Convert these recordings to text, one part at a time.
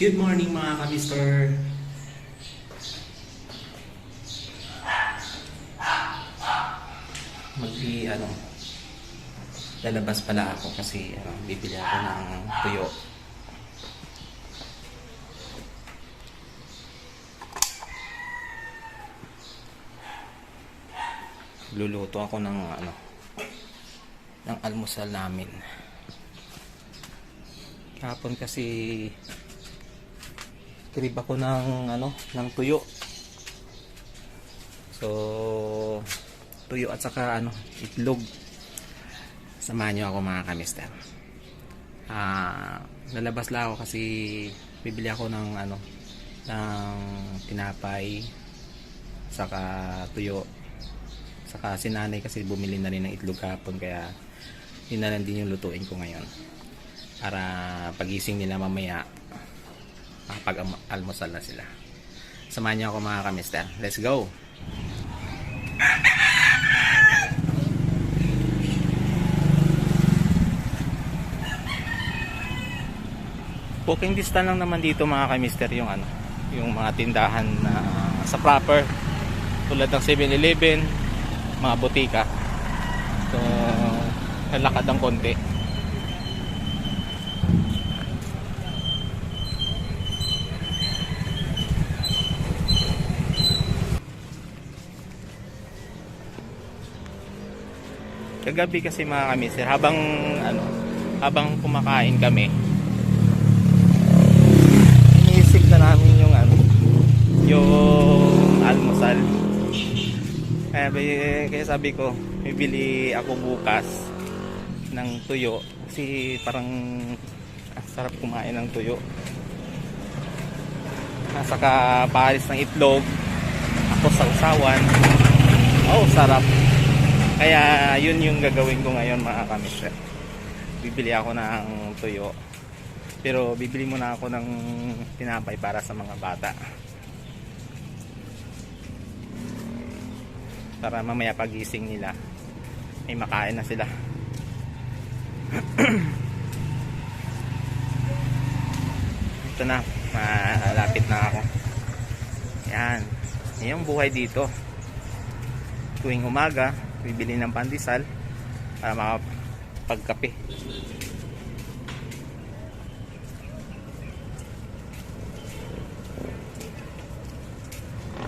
Good morning mga kamister. Magbi ano lalabas pala ako kasi ano, bibili ako ng tuyo. Luluto ako ng ano ng almusal namin. Kahapon kasi trip ako ng ano ng tuyo. So tuyo at saka ano itlog. Samahan niyo ako mga kamister. Ah, lalabas lang ako kasi bibili ako ng ano ng tinapay saka tuyo saka si nanay kasi bumili na rin ng itlog kahapon kaya yun na lang din yung lutuin ko ngayon para pagising nila mamaya makapag almusal na sila. Samahan niyo ako mga kamister. Let's go! Walking distance lang naman dito mga kamister yung ano yung mga tindahan na sa proper tulad ng 7-Eleven mga butika so lalakad ng konti kagabi kasi mga kamister habang ano habang kumakain kami iniisip na namin yung ano yung almusal. Kaya, kaya sabi ko bibili ako bukas ng tuyo kasi parang ang sarap kumain ng tuyo. At saka paris ng itlog ako sausawan. Oh sarap kaya yun yung gagawin ko ngayon mga kamisher bibili ako ng tuyo pero bibili muna ako ng tinapay para sa mga bata. Para mamaya pagising nila ay makain na sila. Ito na, malapit na ako. Yan. Yan yung buhay dito. Tuwing umaga, bibili ng pandesal para makapagkape.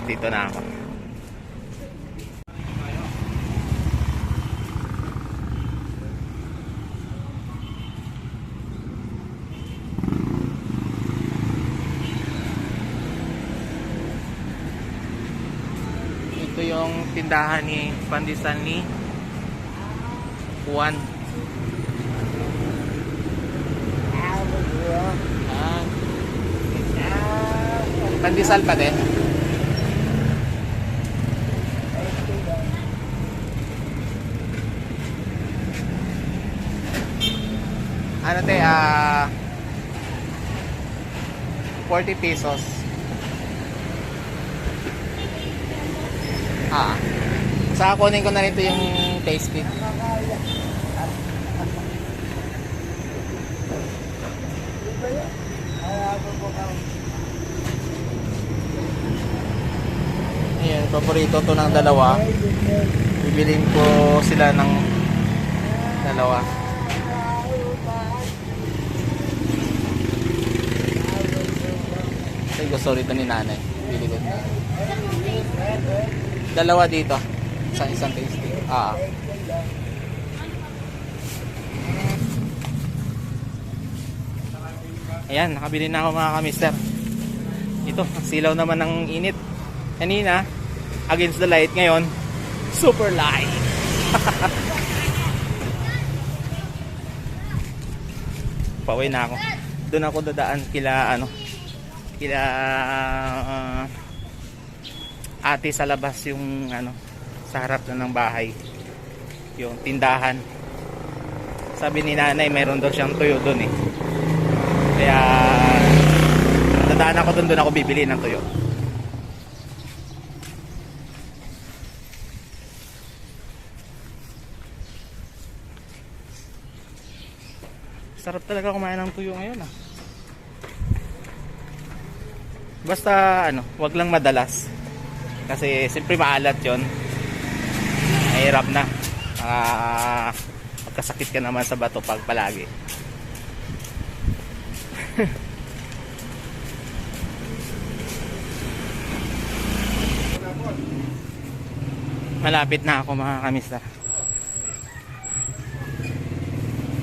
dito na ako ito yung tindahan ni Pandisan ni Juan ah. Pandesal pa din ano te, ah 40 pesos. Ah. Sa kunin ko na rito yung taste kit. Ayan, paborito to ng dalawa. Bibilin ko sila ng dalawa. Kasi gusto rito ni nanay. Bili ko. Dalawa dito. Sa isang tasting. Ah. Ayan, nakabili na ako mga kamister. Ito, silaw naman ng init. Kanina, against the light. Ngayon, super light. Pauwi na ako. Doon ako dadaan kila ano, kila uh, ate sa labas yung ano sa harap na ng bahay yung tindahan sabi ni nanay meron daw siyang tuyo doon eh kaya dadaan ako doon doon ako bibili ng tuyo sarap talaga kumain ng tuyo ngayon ah Basta ano, wag lang madalas. Kasi siyempre maalat 'yon. Mahirap na. Ah, magkasakit ka naman sa bato pag palagi. Malapit na ako mga kamista.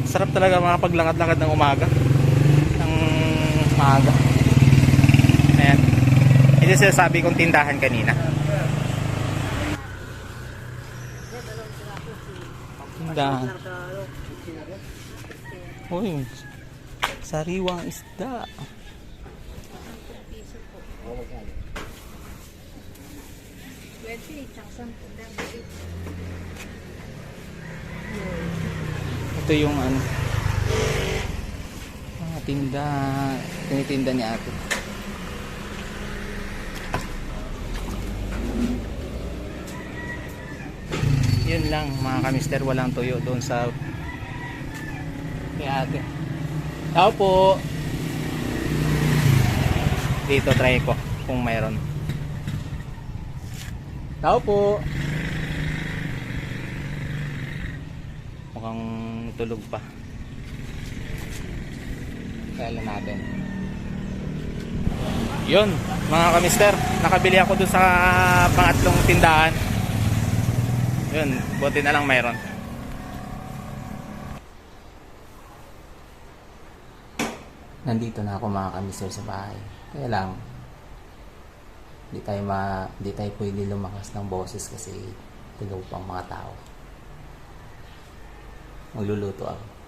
Sarap talaga makapaglangat-langat ng umaga. Ng maaga. Ayan. Ito sinasabi kong tindahan kanina. Tindahan. Uy, sariwang isda. Ito yung ano. Mga tinda. Tinitinda ni ate. Yun lang mga kamister. Walang tuyo doon sa ni ate. Tao po. Dito try ko kung mayroon. Tao po. Mukhang tulog pa. Kaya lang natin. Yun, mga kamister. Nakabili ako dun sa pangatlong tindahan. Yun, buti na lang mayroon. Nandito na ako mga kamister sa bahay. Kaya lang, di tayo ma di tayo pwede lumakas ng boses kasi tulog pang mga tao. Magluluto ako.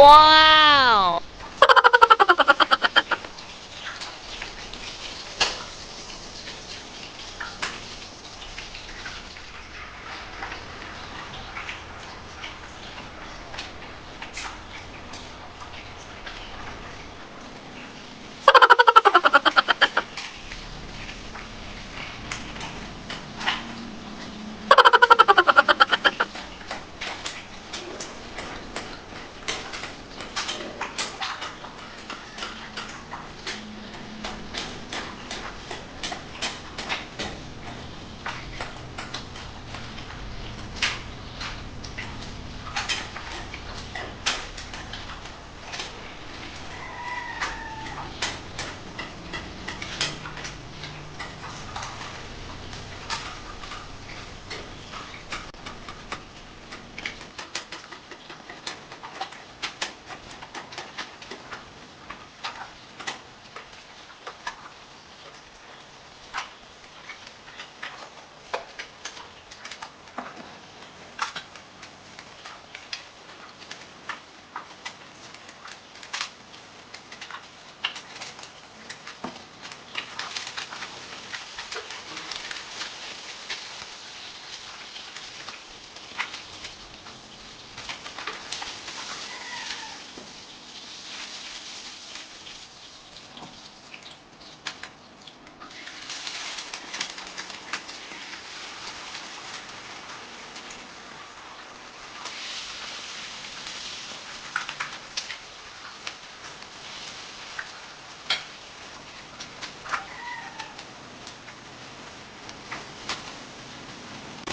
Wow!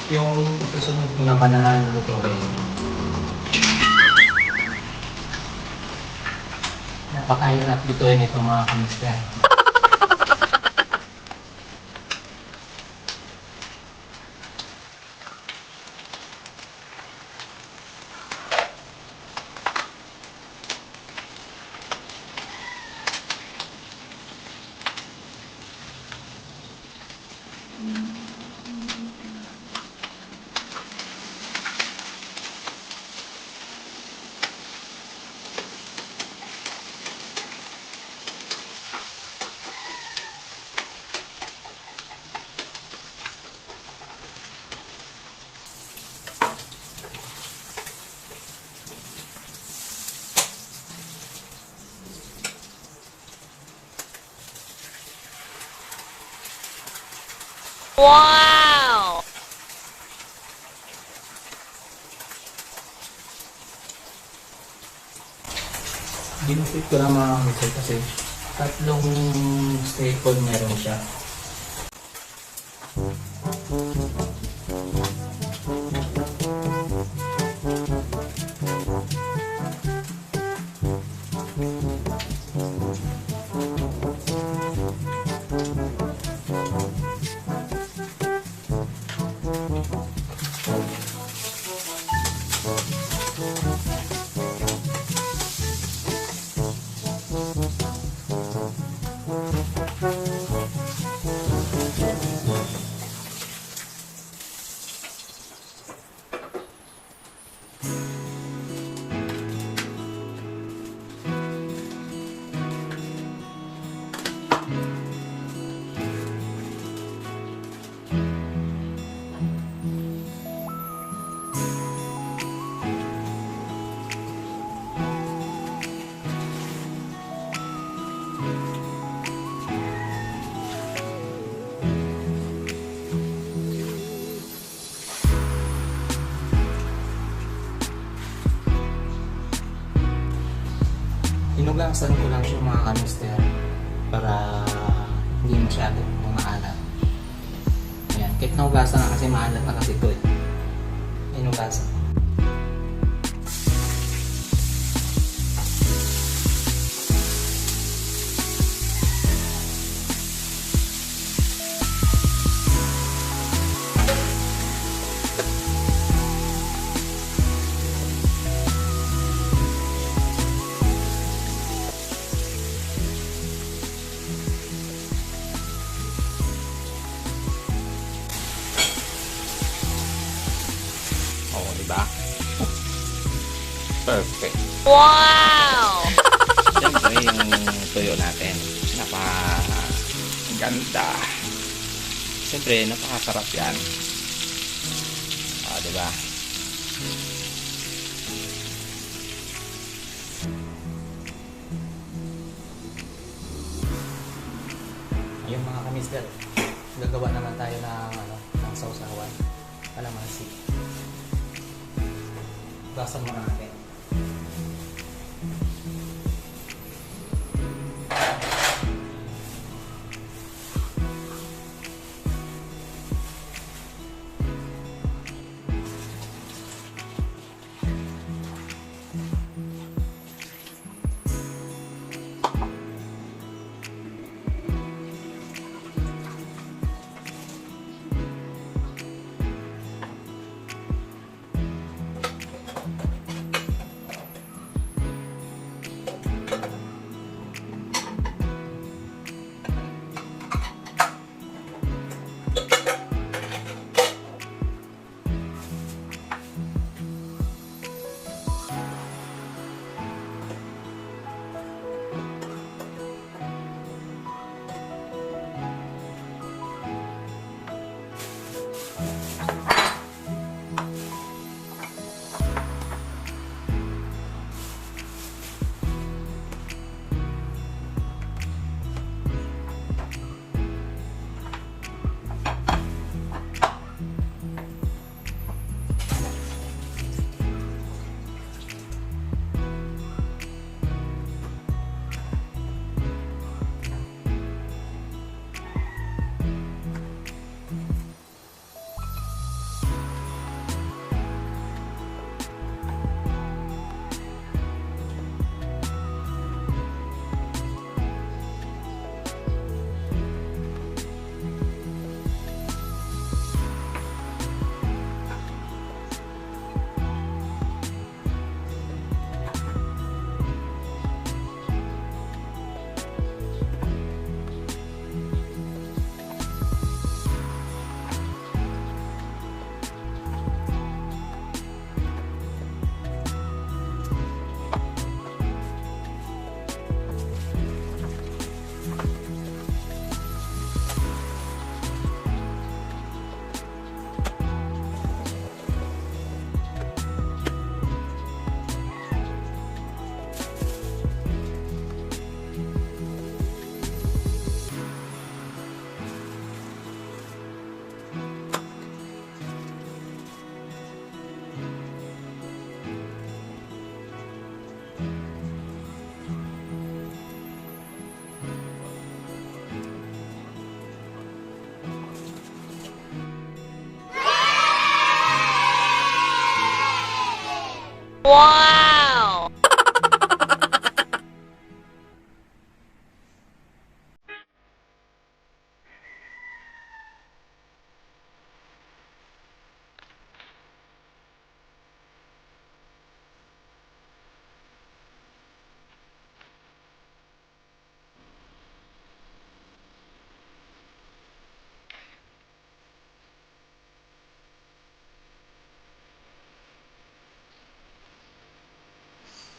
Yung susunod ko naman na lutuin. Napakahirap lutuin ito mga kamister. Wow! Ginupit ko lang mga kamister kasi tatlong staple meron siya. Hinuglasan ko lang siya mga kamister para hindi masyado maalat. Ayan, kahit nahugasan na kasi maalat na kasi ito eh. Perfect. Wow! Siyempre, yung tuyo natin, napakaganda. Siyempre, napakasarap yan. Ah, di ba?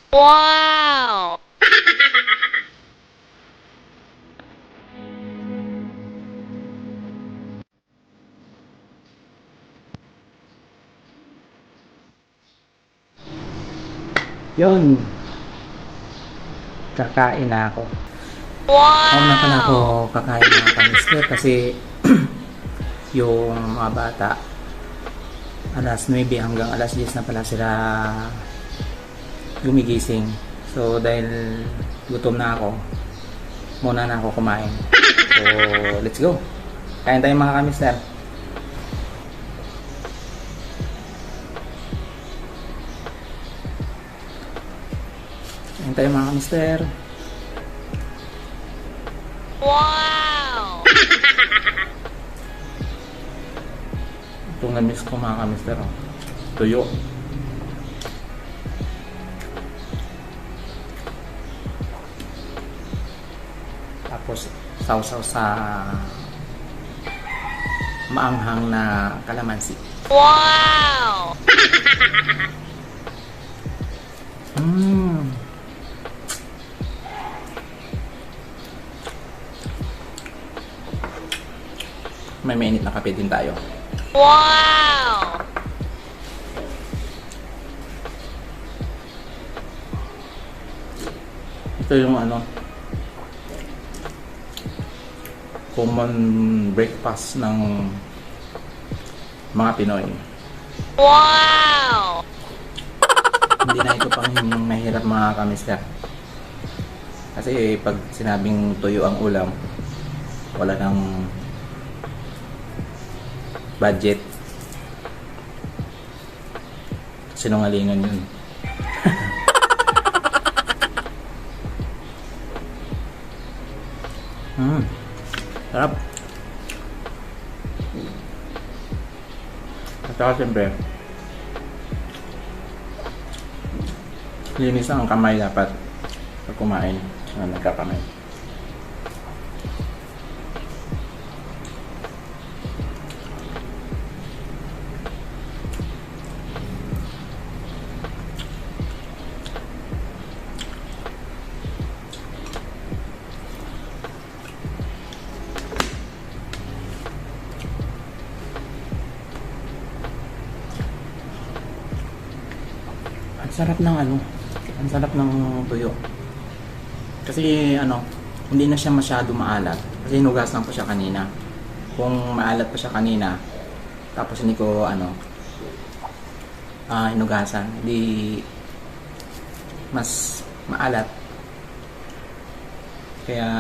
Wow! Yun. Kakain na ako. Wow! Ako na pala ako kakain mga kamister kasi yung mga bata alas 9 hanggang alas 10 na pala sila gumigising. So dahil gutom na ako, muna na ako kumain. So let's go. Kain tayo mga kamister. Kain tayo mga kamister. Wow! Itong na-miss ko mga kamister. Oh. Tuyo. Tapos sausaw sa maanghang na kalamansi. Wow! Mm. May mainit na kape din tayo. Wow! Ito yung ano common breakfast ng mga Pinoy. Wow! Hindi na ito pang mahirap mga kamister. Kasi pag sinabing tuyo ang ulam, wala nang budget. Sinungalingan yun. At saka siyempre, linis ang kamay dapat pag kumain na nagkakamay. Sarap ng ano, ang sarap ng tuyo. Kasi ano, hindi na siya masyado maalat. Kasi hinugasan ko siya kanina. Kung maalat pa siya kanina, tapos hindi ko ano, ah hinugasan, hindi mas maalat. Kaya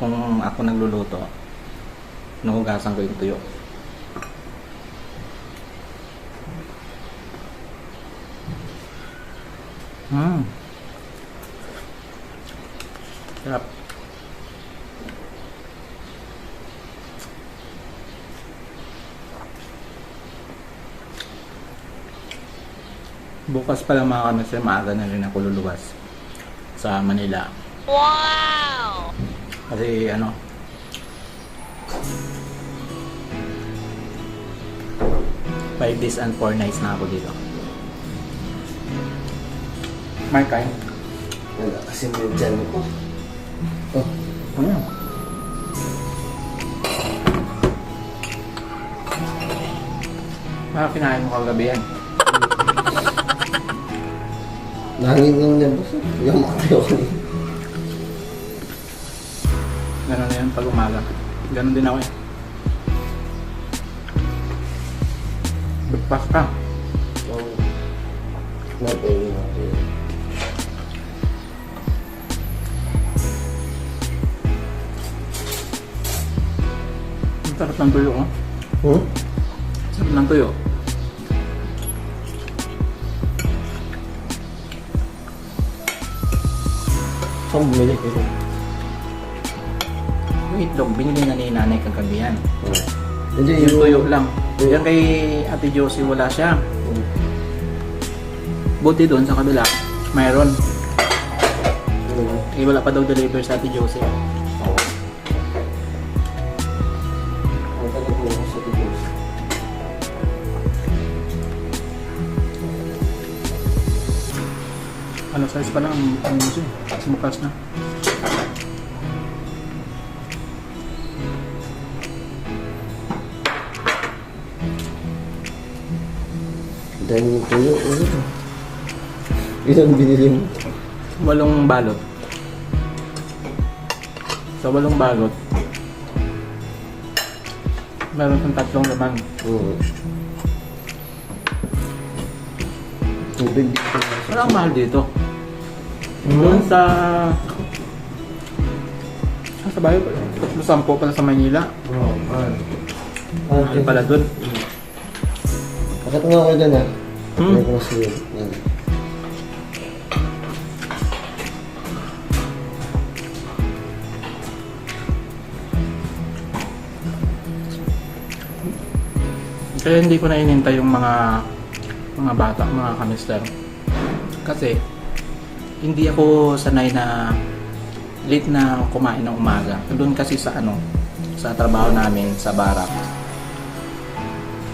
kung ako nagluluto, hinugasan ko yung tuyo. Hmm. Sarap. Bukas pa lang mga kamisir, maaga na rin ako luluwas sa Manila. Wow! Kasi ano, five days and four nights na ako dito. Mark, kain. Wala kasi may dyan ko. Oh, ano yan? Bakit kinain mo kagabi yan? Nangin yan boss. Yung makayo ko ni. Ganun na yan pag umaga. Ganun din ako eh. Breakfast ka. Yung nagpahingin ako. Ang sarap ng tuyo oh. Hmm? Sarap ng tuyo. Saan bumili kayo? Yung itlog, binili na ni nanay kagabihan. Oh. Hindi, Yung tuyo lang. Tuyo. Yan kay Ate Josie, wala siya. Buti doon sa kabila, mayroon. Ano? Eh, wala pa daw deliver sa Ate Josie. Size pa lang ang ang Josie? Sumukas na. Dami yung tuyo. Ano to? Ilan binili mo? Walong balot. Sa walong balot, meron kang tatlong laman. Oo. Tubig dito. Wala ang mahal dito. Doon sa... Ah, sa bayo pala. Tatlo sampo pala sa Manila. Oo. Ah. Mahal pala doon. Bakit nga ako dyan ah? Hmm? Ano ko na siya? Yan. Kaya hindi ko na inintay yung mga mga bata, mga kamister. Kasi hindi ako sanay na late na kumain ng umaga. Doon kasi sa ano, sa trabaho namin sa barak.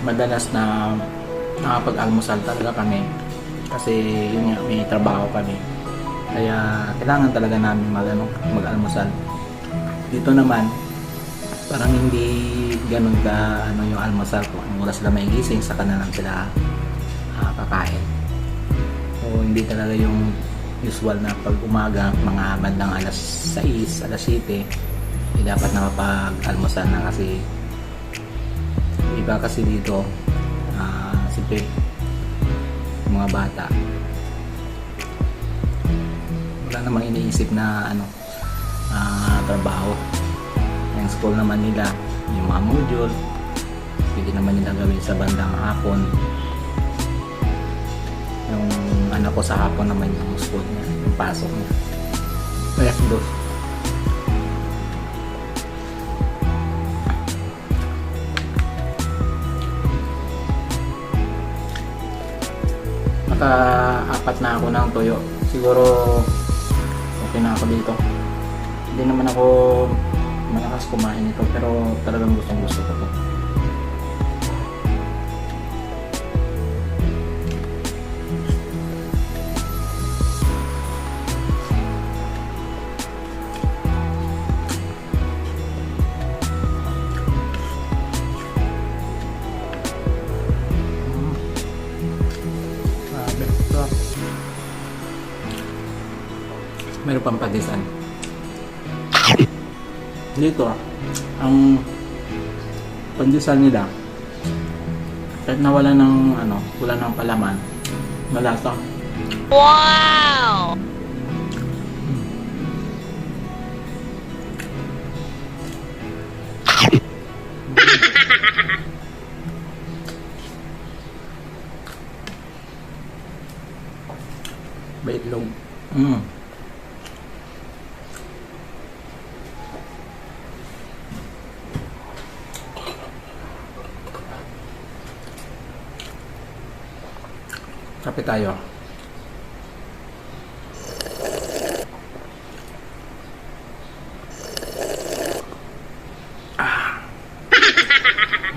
Madalas na nakapag-almusal talaga kami. Kasi yun nga, may trabaho kami. Kaya kailangan talaga namin mag, ano, mag-almusal. Dito naman, parang hindi ganun ka ano yung almusal ko. Ang oras sila may gising, saka na lang sila ah, kakain. So, hindi talaga yung usual na pag umaga, mga bandang alas 6, alas 7, eh, dapat na mapag-almusal na kasi iba kasi dito, ah, siyempre, yung mga bata, wala namang iniisip na ano, ah, trabaho. Yung school naman nila, yung mga module, pwede naman nila gawin sa bandang hapon. Anak ko sa hapon naman yung school niya, yung pasok niya. Kaya dos. Naka-apat na ako ng tuyo. Siguro okay na ako dito. Hindi naman ako malakas kumain nito pero talagang gustong gusto ko to. Dito ang pandesal nila kahit nawala ng ano, wala ng palaman, malasa. Wow! Tayo. Ah.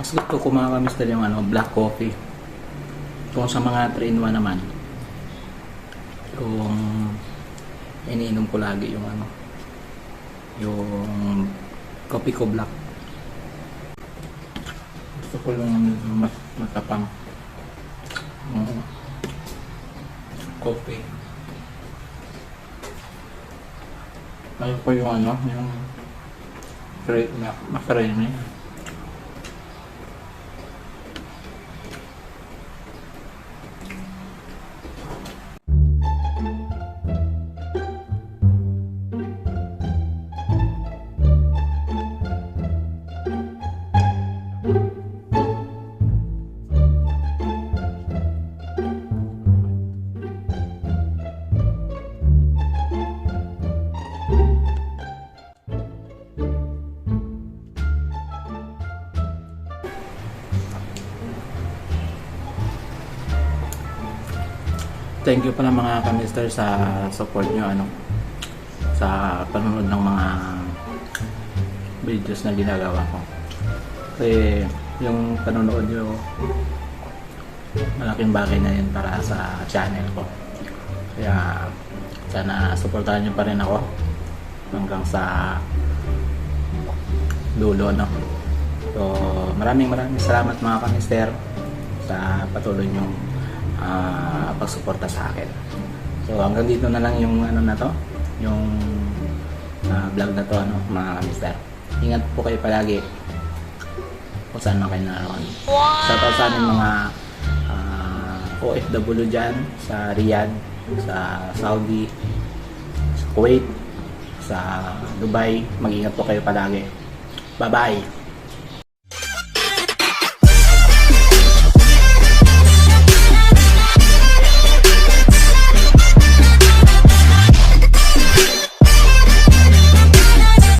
Mas gusto ko mga kamister yung ano, black coffee. Kung sa mga 3-in-1 naman, yung iniinom ko lagi yung ano yung kopi ko black gusto ko yung mat matapang yung kopi ayaw ko yung ano yung cre- na makaremi thank you pala mga kamister sa support nyo ano sa panonood ng mga videos na ginagawa ko. Kasi yung panonood nyo malaking bagay na yun para sa channel ko. Kaya sana supportahan nyo pa rin ako hanggang sa dulo no. So maraming maraming salamat mga kamister sa patuloy nyong ah, pagsuporta sa akin. So hanggang dito na lang yung ano na to, yung ah, vlog na to ano mga kamister. Ingat po kayo palagi kung saan man kayo naroon. Sa to sa mga ah, OFW dyan sa Riyadh, sa Saudi, sa Kuwait, sa Dubai. Mag-ingat po kayo palagi. Bye-bye!